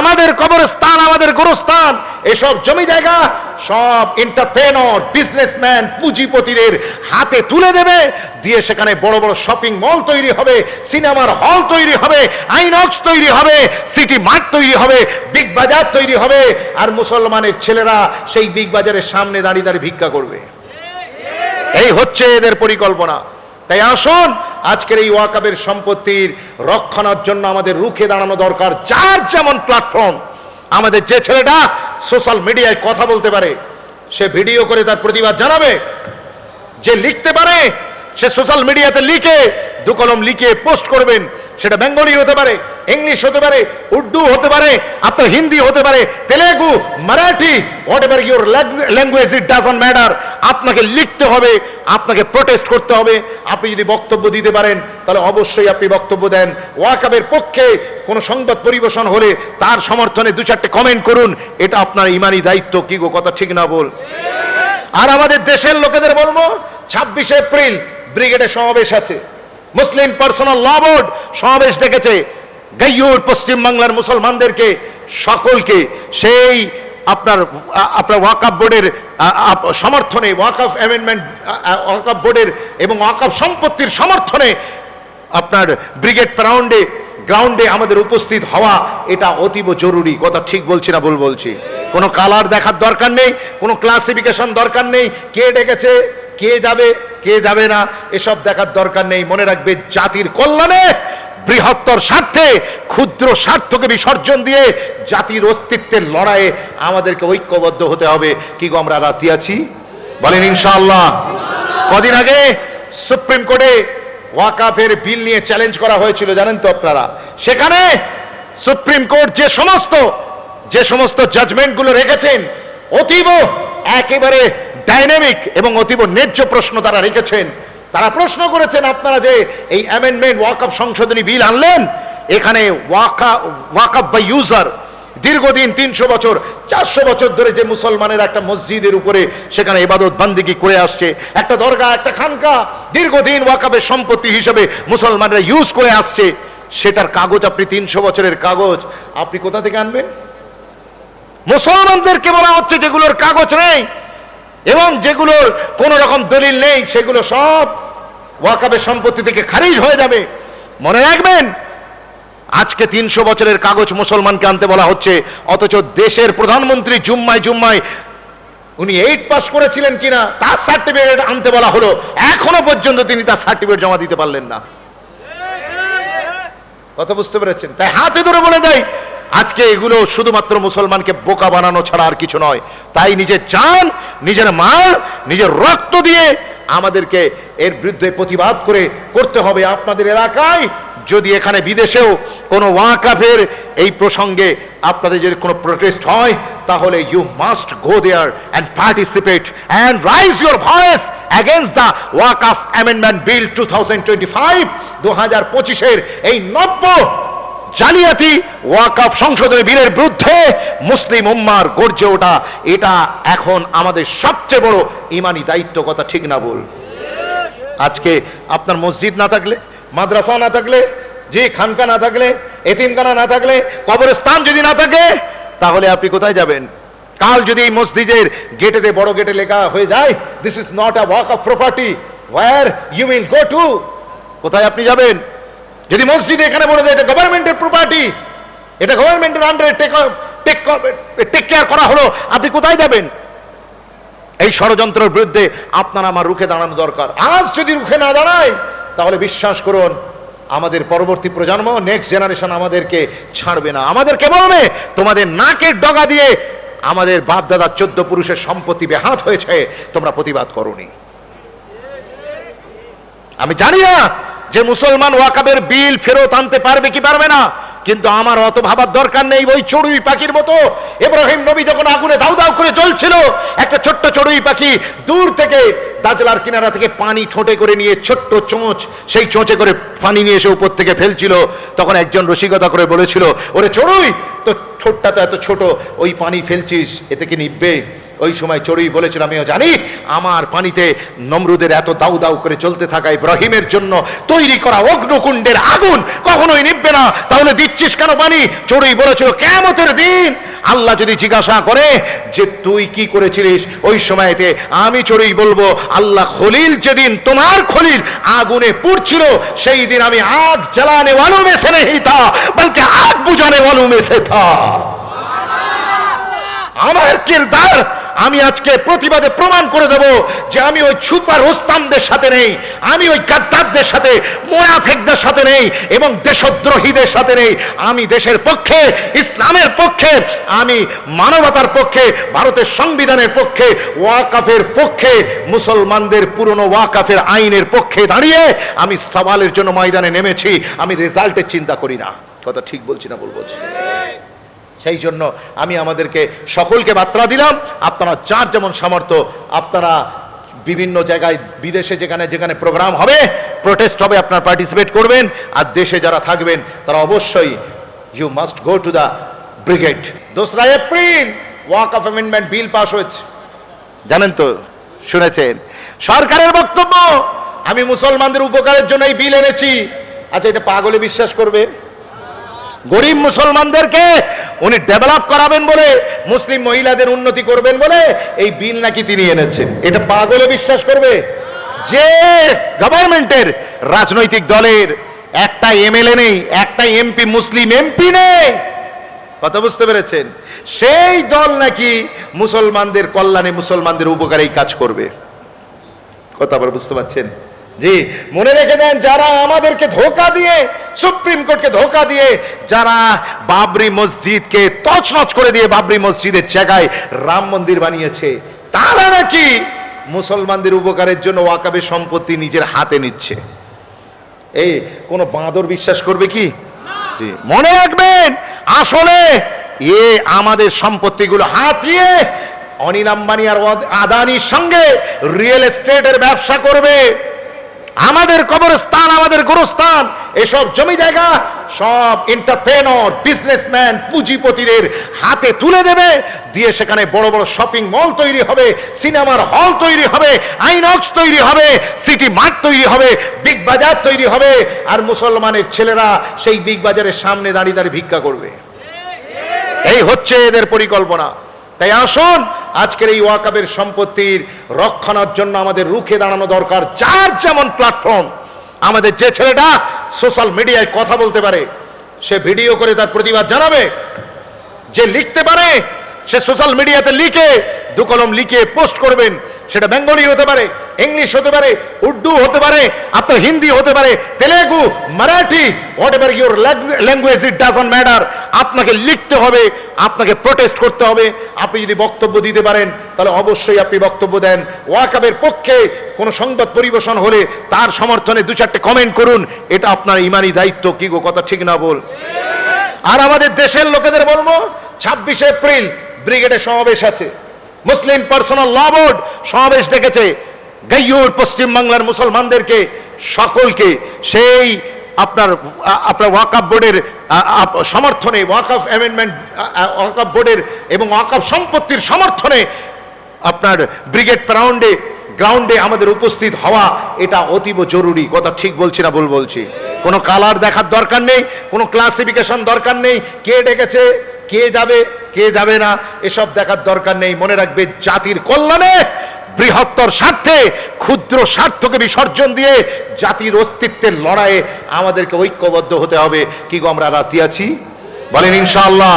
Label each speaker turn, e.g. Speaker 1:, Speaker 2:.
Speaker 1: আমাদের কবরস্থান, আমাদের গোরস্থান, এসব জমি জায়গা সব এন্টারপ্রেনর বিজনেসম্যান পুঁজিপতিদের হাতে তুলে দেবে। দিয়ে সেখানে বড় বড় শপিং মল তৈরি হবে সিনেমার হল তৈরি হবে আইনক্স তৈরি হবে সিটি মার্ট তৈরি হবে বিগ বাজার তৈরি হবে। আর মুসলমানের ছেলেরা সেই বিগ বাজারের সামনে দাঁড়িয়ে দাঁড়িয়ে ভিক্ষা করবে। এই হচ্ছে এদের পরিকল্পনা। তাই আসুন, আজকের এই ওয়াকাবের সম্পত্তির রক্ষণার জন্য আমাদের রুখে দাঁড়ানো দরকার। যার যেমন প্ল্যাটফর্ম আমাদের যে ছেলেটা সোশ্যাল মিডিয়ায় কথা বলতে পারে, সে ভিডিও করে তার প্রতিবাদ জানাবে। যে লিখতে পারে, সে সোশ্যাল মিডিয়াতে লিখে দু কলম লিখে পোস্ট করবেন। সেটা বেঙ্গলি হতে পারে, ইংলিশ হতে পারে, উর্দু হতে পারে আপনার হিন্দি হতে পারে, Telugu, Marathi whatever your language it doesn't matter আপনাকে লিখতে হবে, আপনাকে প্রোটেস্ট করতে হবে। আপনি যদি বক্তব্য দিতে পারেন, তাহলে অবশ্যই আপনি বক্তব্য দেন। ওয়াকাবের পক্ষে কোনো সংবাদ পরিবেশন হলে তার সমর্থনে দু চারটে কমেন্ট করুন, এটা আপনার ইমানি দায়িত্ব, কি গো কথা ঠিক না বল আর আমাদের দেশের লোকেদের বলব, ছাব্বিশে এপ্রিল ব্রিগেডে সমাবেশ আছে। মুসলিম পার্সোনাল ল বোর্ড সমাবেশ ডেকেছে। গাইয়ুর পশ্চিম বাংলার মুসলমানদেরকে, সকলকে সেই আপনার আপনার ওয়াকাফ বোর্ডের সমর্থনে ওয়াকাফ অ্যামেন্ডমেন্ট ওয়াকাফ বোর্ডের এবং ওয়াকাফ সম্পত্তির সমর্থনে আপনার ব্রিগেড গ্রাউন্ডে গ্রাউন্ডে আমাদের উপস্থিত হওয়া এটা অতীব জরুরি। কথা ঠিক বলছি না ভুল বলছি? কোনো কালার দেখার দরকার নেই, কোনো ক্লাসিফিকেশন দরকার নেই। কে ডেকেছে? কে যাবে কে যাবে না, এসব দেখার দরকার নেই। মনে রাখবে, জাতির কল্যাণে, বৃহত্তর স্বার্থে, ক্ষুদ্র স্বার্থকে বিসর্জন দিয়ে জাতির অস্তিত্বের লড়াইয়ে আমাদেরকে ঐক্যবদ্ধ হতে হবে। কি গো আমরা রাজি আছি? বলেন, ইনশাআল্লাহ। কদিন আগে সুপ্রিম কোর্টে ওয়াকাফের বিল নিয়ে চ্যালেঞ্জ করা হয়েছিল, জানেন তো আপনারা? সেখানে সুপ্রিম কোর্ট যে সমস্ত যে সমস্ত জাজমেন্টগুলো রেখেছেন, অতীব একেবারে ডাইনামিক এবং অতীব ন্যায্য প্রশ্ন তারা রেখেছেন। তারা প্রশ্ন করেছেন, আপনারা যে এই অ্যামেন্ডমেন্ট ওয়াকআপ সংশোধনী বিল আনলেন, এখানে ওয়াকা ওয়াকআপ বাই ইউজার দীর্ঘদিন তিনশো বছর, চারশো বছর ধরে যে মুসলমানের একটা মসজিদের উপরে সেখানে ইবাদত বান্দিগি করে আসছে, একটা দরগা, একটা খানকা, দীর্ঘদিন ওয়াকাবের সম্পত্তি হিসেবে মুসলমানরা ইউজ করে আসছে, সেটার কাগজ আপনি তিনশো বছরের কাগজ, আপনি কোথা থেকে আনবেন? মুসলমানদেরকে বলা হচ্ছে যেগুলোর কাগজ নেই। এবং যেগুলোর কোনো রকম দলিল নেই, সেগুলো সব ওয়াকাবের সম্পত্তি থেকে খারিজ হয়ে যাবে। মনে রাখবেন, আজকে তিনশো বছরের কাগজ মুসলমানকে আনতে বলা হচ্ছে, অথচ দেশের প্রধানমন্ত্রী জুম্মায় জুম্মায় উনি এইট পাস করেছিলেন কিনা, তার সার্টিফিকেট আনতে বলা হলো। এখনও পর্যন্ত তিনি তার সার্টিফিকেট জমা দিতে পারলেন না। কথা বুঝতে পেরেছেন? তাই হাতে ধরে বলে দেয় আজকে এগুলো শুধুমাত্র মুসলমানকে বোকা বানানো ছাড়া আর কিছু নয়। তাই নিজের চান নিজের মাল, নিজের রক্ত দিয়ে আমাদেরকে এর বিরুদ্ধে প্রতিবাদ করে করতে হবে আপনাদের এলাকায়। যদি এখানে বিদেশেও কোনো ওয়াকাফের এই প্রসঙ্গে আপনাদের যদি কোনো প্রোটেস্ট হয়, তাহলে you must go there and participate and raise your voice against the Waqf amendment bill two thousand twenty five দু হাজার পঁচিশের এই নব্য জালিয়াতি ওয়াকআফ সংশোধনী বিলের বিরুদ্ধে মুসলিম উম্মার গর্জে ওঠা, এটা এখন আমাদের সবচেয়ে বড় ইমানি দায়িত্ব, কথা ঠিক না বল আজকে আপনার মসজিদ না থাকলে, মাদ্রাসা না থাকলে জি খানকা না থাকলে, এতিমখানা না থাকলে, কবরস্থান যদি না থাকে, তাহলে আপনি কোথায় যাবেন? কাল যদি এই মসজিদের গেটেতে বড় গেটে লেখা হয়ে যায় this is not a Waqf property where you will go to কোথায় আপনি যাবেন? যদি মসজিদ এখানে বলে দেয় এটা গভর্নমেন্টের প্রপার্টি এটা গভর্নমেন্টের আন্ডারে টেক কেয়ার করা হলো, আপনি কোথায় যাবেন? এই ষড়যন্ত্রের বিরুদ্ধে আপনার আমার রুখে দাঁড়ানো দরকার। আজ যদি রুখে না দাঁড়ায়, তাহলে বিশ্বাস করুন, আমাদের পরবর্তী প্রজন্ম নেক্সট জেনারেশন আমাদেরকে ছাড়বে না। আমাদেরকে বলবে, তোমাদের নাকের ডগা দিয়ে আমাদের বাপ দাদা চোদ্দ পুরুষের সম্পত্তি বেহাত হয়েছে, তোমরা প্রতিবাদ করনি। আমি জানি না যে মুসলমান ওয়াকাবের বিল ফেরত আনতে পারবে কি পারবে না? কিন্তু আমার অত ভাবার দরকার নেই, ওই চড়ুই পাখির মতো। এব্রাহিম নবী যখন আগুনে দাউ দাউ করে জ্বলছিল, একটা ছোট্ট চড়ুই পাখি দূর থেকে দাজলার কিনারা থেকে পানি ঠোঁটে করে নিয়ে ছোট্ট চোঁচ, সেই চোঁচে করে পানি নিয়ে এসে উপর থেকে ফেলছিল। তখন একজন রসিকতা করে বলেছিল, ওরে চড়ুই তো ঠোঁটটা তো এত ছোট, ওই পানি ফেলছিস, এতে কি নিববে? ওই সময় চড়ুই বলেছিল, আমিও জানি, আমার পানিতে নমরুদের এত দাউ দাউ করে চলতে থাকা ইব্রাহিমের জন্য তৈরি করা অগ্নকুণ্ডের আগুন কখনোই নিববে না। তাহলে দিচ্ছিস কেন পানি? চড়ুই বলেছিল কেমতের দিন আল্লাহ যদি জিজ্ঞাসা করে যে তুই কি করেছিলিস, ওই সময়তে আমি চড়ুই বলব, আল্লাহ খলিল যেদিন তোমার খলিল আগুনে পুড়ছিল, সেই দিন আমি আগ জ্বালানে ওয়ালুমে সে নেই তা বলকে আগ বুঝানে ওয়ালুমে সে আমার কিরদার, আমি আজকে প্রতিবাদে প্রমাণ করে দেব যে আমি ওই ছুপা রোস্তামদের সাথে নেই, আমি ওই গাদ্দারদের সাথে মোয়াফেকদের সাথে নেই এবং দেশদ্রোহীদের সাথে নেই। আমি দেশের পক্ষে, ইসলামের পক্ষে, আমি মানবতার পক্ষে, ভারতের সংবিধানের পক্ষে, ওয়াকাফের পক্ষে, মুসলমানদের পুরনো ওয়াকাফের আইনের পক্ষে দাঁড়িয়ে আমি সওয়ালের জন্য ময়দানে নেমেছি, আমি রেজাল্টের চিন্তা করি না। কথা ঠিক বলছি না বলব সেই জন্য আমি আমাদেরকে সকলকে বার্তা দিলাম। আপনারা যার যেমন সামর্থ্য, আপনারা বিভিন্ন জায়গায়, বিদেশে যেখানে যেখানে প্রোগ্রাম হবে প্রোটেস্ট হবে, আপনারা পার্টিসিপেট করবেন। আর দেশে যারা থাকবেন, তারা অবশ্যই you must go to the brigade দোসরা April Waqf amendment bill pass হয়েছে। জানেন তো, শুনেছেন? সরকারের বক্তব্য, আমি মুসলমানদের উপকারের জন্য এই বিল এনেছি। আচ্ছা এটা পাগলে বিশ্বাস করবে? গরিব মুসলমানদেরকে উনি ডেভেলপ করাবেন বলে, মুসলিম মহিলাদের উন্নতি করবেন বলে এই বিল নাকি তিনি এনেছেন। এটা পাগলে বিশ্বাস করবে? যে গভর্নমেন্টের রাজনৈতিক দলের একটা এমএলএ নেই, একটা এমপি, মুসলিম এমপি নেই। কথা বুঝতে পেরেছেন? সেই দল নাকি মুসলমানদের কল্যাণে মুসলমানদের উপকারেই কাজ করবে। কথা আবার বুঝতে পারছেন? জি, মনে রেখে দেন, যারা আমাদেরকে ধোকা দিয়ে, সুপ্রিম কোর্টকে ধোকা দিয়ে, যারা বাবরি মসজিদকে তছনছ করে দিয়ে বাবরি মসজিদের জায়গায় রাম মন্দির বানিয়েছে, তারা নাকি মুসলমানদের উপকারের জন্য ওয়াকাবের সম্পত্তি নিজের হাতে নিচ্ছে? এই, কোনো বাঁদর বিশ্বাস করবে কি? জি, মনে রাখবেন, আসলে এ আমাদের সম্পত্তিগুলো হাতিয়ে অনিল আম্বানি আর আদানির সঙ্গে রিয়েল এস্টেটের ব্যবসা করবে। আমাদের কবরস্থান, আমাদের গোরস্থান, এসব জমি জায়গা সব এন্টারপ্রেনর বিজনেসম্যান পুঁজিপতিদের হাতে তুলে দেবে। দিয়ে সেখানে বড় বড় শপিং মল তৈরি হবে সিনেমার হল তৈরি হবে আইনক্স তৈরি হবে সিটি মার্ট তৈরি হবে বিগ বাজার তৈরি হবে। আর মুসলমানের ছেলেরা সেই বিগ বাজারের সামনে দাঁড়িয়ে দাঁড়িয়ে ভিক্ষা করবে। এই হচ্ছে এদের পরিকল্পনা। তাই আসুন, আজকের এই ওয়াকাবের সম্পত্তির রক্ষণার জন্য আমাদের রুখে দাঁড়ানো দরকার। যার যেমন প্ল্যাটফর্ম আমাদের যে ছেলেটা সোশ্যাল মিডিয়ায় কথা বলতে পারে, সে ভিডিও করে তার প্রতিবাদ জানাবে। যে লিখতে পারে সে সোশ্যাল মিডিয়াতে লিখে, দু কলম লিখে পোস্ট করবেন। সেটা বেঙ্গলি হতে পারে, ইংলিশ হতে পারে, উর্দু হতে পারে, আপনার হিন্দি হতে পারে, Telugu, Marathi whatever your language it doesn't matter আপনাকে লিখতে হবে, আপনাকে প্রোটেস্ট করতে হবে। আপনি যদি বক্তব্য দিতে পারেন, তাহলে অবশ্যই আপনি বক্তব্য দেন। ওয়াকাবের পক্ষে কোনো সংবাদ পরিবেশন হলে তার সমর্থনে দু চারটে কমেন্ট করুন। এটা আপনার ইমানি দায়িত্ব, কি গো, কথা ঠিক না বল। আর আমাদের দেশের লোকেদের বলব, ছাব্বিশে এপ্রিল ব্রিগেডে সমাবেশ আছে। মুসলিম পার্সোনাল ল বোর্ড সমাবেশ ডেকেছে। গাইয়ুর পশ্চিম বাংলার মুসলমানদেরকে, সকলকে সেই আপনার আপনার ওয়াকাফ বোর্ডের সমর্থনে ওয়াকাফ অ্যামেন্ডমেন্ট ওয়াকাফ বোর্ডের এবং ওয়াকাফ সম্পত্তির সমর্থনে আপনার ব্রিগেড প্রাউন্ডে, গ্রাউন্ডে আমাদের উপস্থিত হওয়া এটা অতীব জরুরি। কথা ঠিক বলছি না ভুল বলছি। কোনো কালার দেখার দরকার নেই, কোনো ক্লাসিফিকেশন দরকার নেই। কে ডেকেছে? কে যাবে কে যাবে না, এসব দেখার দরকার নেই। মনে রাখবে, জাতির কল্যাণে, বৃহত্তর স্বার্থে, ক্ষুদ্র স্বার্থকে বিসর্জন দিয়ে জাতির অস্তিত্বের লড়াইয়ে আমাদেরকে ঐক্যবদ্ধ হতে হবে। কি গো, আমরা রাশি আছি? বলেন ইনশাআল্লাহ।